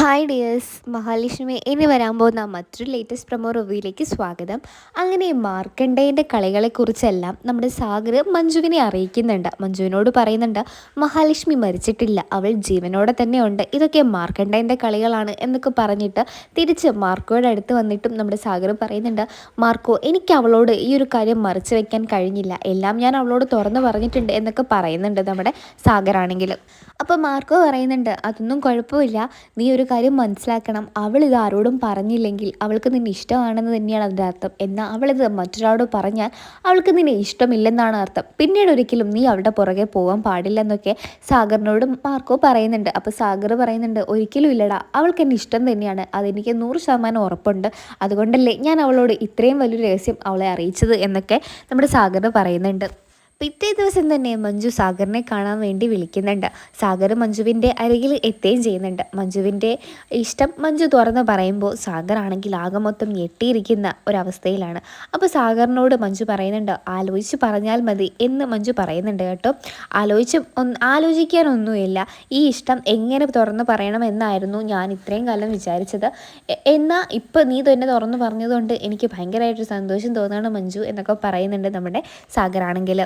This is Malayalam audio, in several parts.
ഹായ് ഡിയേഴ്സ് മഹാലക്ഷ്മി ഇനി വരാൻ പോകുന്ന മറ്റൊരു ലേറ്റസ്റ്റ് പ്രമോ റിവ്യൂയിലേക്ക് സ്വാഗതം. അങ്ങനെ മാർക്കണ്ടേന്റെ കളികളെക്കുറിച്ചെല്ലാം നമ്മുടെ സാഗർ മഞ്ജുവിനെ അറിയിക്കുന്നുണ്ട്. മഞ്ജുവിനോട് പറയുന്നുണ്ട് മഹാലക്ഷ്മി മരിച്ചിട്ടില്ല. അവൾ ജീവനോടെ തന്നെ ഉണ്ട് ഇതൊക്കെ മാർക്കണ്ടേന്റെ കളികളാണ് എന്നൊക്കെ പറഞ്ഞിട്ട് തിരിച്ച് മാർക്കോയുടെ അടുത്ത് വന്നിട്ടും നമ്മുടെ സാഗർ പറയുന്നുണ്ട് മാർക്കോ എനിക്ക് അവളോട് ഈ ഒരു കാര്യം മറിച്ച് വെക്കാൻ കഴിഞ്ഞില്ല. എല്ലാം ഞാൻ അവളോട് തുറന്നു പറഞ്ഞിട്ടുണ്ട് എന്നൊക്കെ പറയുന്നുണ്ട് നമ്മുടെ സാഗറാണെങ്കിലും അപ്പോൾ മാർക്കോ പറയുന്നുണ്ട് അതൊന്നും കുഴപ്പമില്ല. നീ ഒരു കാര്യം മനസ്സിലാക്കണം. അവൾ ഇത് ആരോടും പറഞ്ഞില്ലെങ്കിൽ അവൾക്ക് നിന്നെ ഇഷ്ടമാണെന്ന് തന്നെയാണ് അതിന്റെ അർത്ഥം. എന്നാൽ അവളിത് മറ്റൊരാളോട് പറഞ്ഞാൽ അവൾക്ക് നിന്നെ ഇഷ്ടമില്ലെന്നാണ് അർത്ഥം. പിന്നീട് ഒരിക്കലും നീ അവളുടെ പുറകെ പോകാൻ പാടില്ലെന്നൊക്കെ സാഗറിനോട് മാർക്കോ പറയുന്നുണ്ട്. അപ്പോൾ സാഗർ പറയുന്നുണ്ട് ഒരിക്കലും ഇല്ലടാ. അവൾക്ക് എന്നെ ഇഷ്ടം തന്നെയാണ്. അതെനിക്ക് നൂറ് ശതമാനം ഉറപ്പുണ്ട്. അതുകൊണ്ടല്ലേ ഞാൻ അവളോട് ഇത്രയും വലിയൊരു രഹസ്യം അവളെ അറിയിച്ചത്? എന്നൊക്കെ നമ്മുടെ സാഗർ പറയുന്നുണ്ട്. പിറ്റേ ദിവസം തന്നെ മഞ്ജു സാഗറിനെ കാണാൻ വേണ്ടി വിളിക്കുന്നുണ്ട്. സാഗർ മഞ്ജുവിന്റെ അരികിൽ എത്തുകയും ചെയ്യുന്നുണ്ട്. മഞ്ജുവിന്റെ ഇഷ്ടം മഞ്ജു തുറന്ന് പറയുമ്പോൾ സാഗർ ആണെങ്കിൽ ആകെ മൊത്തം ഞെട്ടിയിരിക്കുന്ന ഒരവസ്ഥയിലാണ്. അപ്പോൾ സാഗറിനോട് മഞ്ജു പറയുന്നുണ്ട് ആലോചിച്ച് പറഞ്ഞാൽ മതി എന്ന് മഞ്ജു പറയുന്നുണ്ട് കേട്ടോ. ആലോചിച്ച് ആലോചിക്കാനൊന്നുമില്ല. ഈ ഇഷ്ടം എങ്ങനെ തുറന്ന് പറയണമെന്നായിരുന്നു ഞാൻ ഇത്രയും കാലം വിചാരിച്ചത്. എന്നാൽ ഇപ്പോൾ നീ തന്നെ തുറന്ന് പറഞ്ഞതുകൊണ്ട് എനിക്ക് ഭയങ്കരമായിട്ടൊരു സന്തോഷം തോന്നുകയാണ് മഞ്ജു എന്നൊക്കെ പറയുന്നുണ്ട് നമ്മുടെ സാഗറാണെങ്കിൽ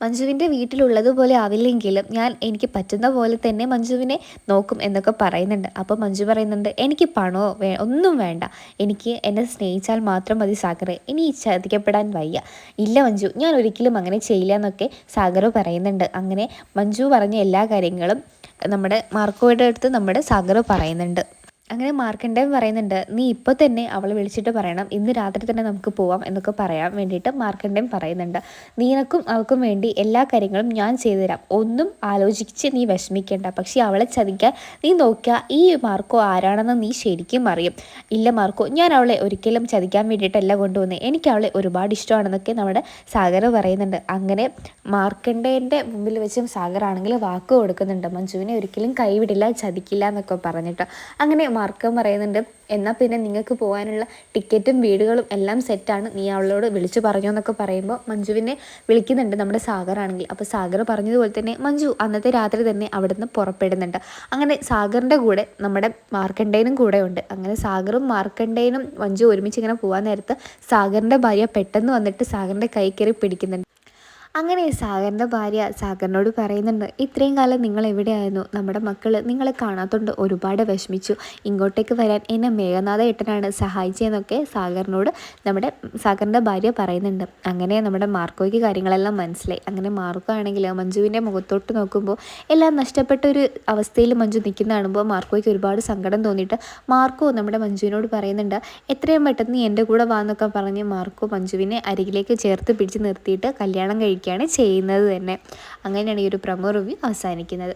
മഞ്ജുവിന്റെ വീട്ടിലുള്ളതുപോലെ ആവില്ലെങ്കിലും ഞാൻ എനിക്ക് പറ്റുന്ന പോലെ തന്നെ മഞ്ജുവിനെ നോക്കും എന്നൊക്കെ പറയുന്നുണ്ട്. അപ്പോൾ മഞ്ജു പറയുന്നുണ്ട് എനിക്ക് പണമോ വേ ഒന്നും വേണ്ട. എനിക്ക് എന്നെ സ്നേഹിച്ചാൽ മാത്രം മതി സാഗറെ. ഇനി ചതിക്കപ്പെടാൻ വയ്യ. ഇല്ല മഞ്ജു ഞാൻ ഒരിക്കലും അങ്ങനെ ചെയ്യില്ല എന്നൊക്കെ സാഗർ പറയുന്നുണ്ട്. അങ്ങനെ മഞ്ജു പറഞ്ഞ എല്ലാ കാര്യങ്ങളും നമ്മുടെ മാർക്കോയുടെ അടുത്ത് നമ്മുടെ സാഗർ പറയുന്നുണ്ട്. അങ്ങനെ മാർക്കണ്ടേം പറയുന്നുണ്ട് നീ ഇപ്പോൾ തന്നെ അവളെ വിളിച്ചിട്ട് പറയണം. ഇന്ന് രാത്രി തന്നെ നമുക്ക് പോവാം എന്നൊക്കെ പറയാൻ വേണ്ടിയിട്ട് മാർക്കണ്ടേം പറയുന്നുണ്ട്. നീനക്കും അവൾക്കും വേണ്ടി എല്ലാ കാര്യങ്ങളും ഞാൻ ചെയ്തു തരാം. ഒന്നും ആലോചിച്ച് നീ വിഷമിക്കേണ്ട. പക്ഷേ അവളെ ചതിക്കാൻ നീ നോക്കുക ഈ മാർക്കോ ആരാണെന്ന് നീ ശരിക്കും അറിയും. ഇല്ല മാർക്കോ ഞാൻ അവളെ ഒരിക്കലും ചതിക്കാൻ വേണ്ടിയിട്ടല്ല കൊണ്ടുവന്നത് എനിക്ക് അവളെ ഒരുപാട് ഇഷ്ടമാണെന്നൊക്കെ നമ്മുടെ സാഗർ പറയുന്നുണ്ട്. അങ്ങനെ മാർക്കണ്ടേന്റെ മുമ്പിൽ വെച്ചും സാഗറാണെങ്കിൽ വാക്ക് കൊടുക്കുന്നുണ്ട്. മഞ്ജുവിനെ ഒരിക്കലും കൈവിടില്ല ചതിക്കില്ല എന്നൊക്കെ പറഞ്ഞിട്ട്. അങ്ങനെ മാർക്കം പറയുന്നുണ്ട്. എന്നാൽ പിന്നെ നിങ്ങൾക്ക് പോകാനുള്ള ടിക്കറ്റും വീടുകളും എല്ലാം സെറ്റാണ് നീ അവളോട് വിളിച്ചു പറഞ്ഞു എന്നൊക്കെ പറയുമ്പോൾ മഞ്ജുവിനെ വിളിക്കുന്നുണ്ട് നമ്മുടെ സാഗർ ആണെങ്കിൽ. അപ്പോൾ സാഗർ പറഞ്ഞതുപോലെ തന്നെ മഞ്ജു അന്നത്തെ രാത്രി തന്നെ അവിടുന്ന് പുറപ്പെടുന്നുണ്ട്. അങ്ങനെ സാഗറിന്റെ കൂടെ നമ്മുടെ മാർക്കണ്ടേനും കൂടെ ഉണ്ട്. അങ്ങനെ സാഗറും മാർക്കണ്ടേനും മഞ്ജു ഒരുമിച്ച് ഇങ്ങനെ പോകാൻ നേരത്ത് സാഗറിന്റെ ഭാര്യ പെട്ടെന്ന് വന്നിട്ട് സാഗറിന്റെ കൈ കയറി പിടിക്കുന്നുണ്ട്. അങ്ങനെ സാഗറിന്റെ ഭാര്യ സാഗറിനോട് പറയുന്നുണ്ട് ഇത്രയും കാലം നിങ്ങൾ എവിടെയായിരുന്നു? നമ്മുടെ മക്കൾ നിങ്ങളെ കാണാത്തതുകൊണ്ട് ഒരുപാട് വിഷമിച്ചു. ഇങ്ങോട്ടേക്ക് വരാൻ എന്നെ മേഘനാഥ ഏട്ടനാണ് സഹായിച്ചതെന്നൊക്കെ സാഗറിനോട് നമ്മുടെ സാഗറിന്റെ ഭാര്യ പറയുന്നുണ്ട്. അങ്ങനെ നമ്മുടെ മാർക്കോയ്ക്ക് കാര്യങ്ങളെല്ലാം മനസ്സിലായി. അങ്ങനെ മാർക്കോ ആണെങ്കിൽ മഞ്ജുവിന്റെ മുഖത്തോട്ട് നോക്കുമ്പോൾ എല്ലാം നഷ്ടപ്പെട്ട ഒരു അവസ്ഥയിൽ മഞ്ജു നിൽക്കുന്ന കാണുമ്പോൾ മാർക്കോയ്ക്ക് ഒരുപാട് സങ്കടം തോന്നിയിട്ട് മാർക്കോ നമ്മുടെ മഞ്ജുവിനോട് പറയുന്നുണ്ട് എത്രയും പെട്ടെന്ന് എന്റെ കൂടെ വാന്നൊക്കെ പറഞ്ഞ് മാർക്കോ മഞ്ജുവിനെ അരികിലേക്ക് ചേർത്ത് പിടിച്ച് നിർത്തിയിട്ട് കല്യാണം കഴിക്കുകയാണ് ചെയ്യുന്നത് തന്നെ. അങ്ങനെയാണ് ഈ ഒരു പ്രമോ റിവ്യൂ അവസാനിക്കുന്നത്.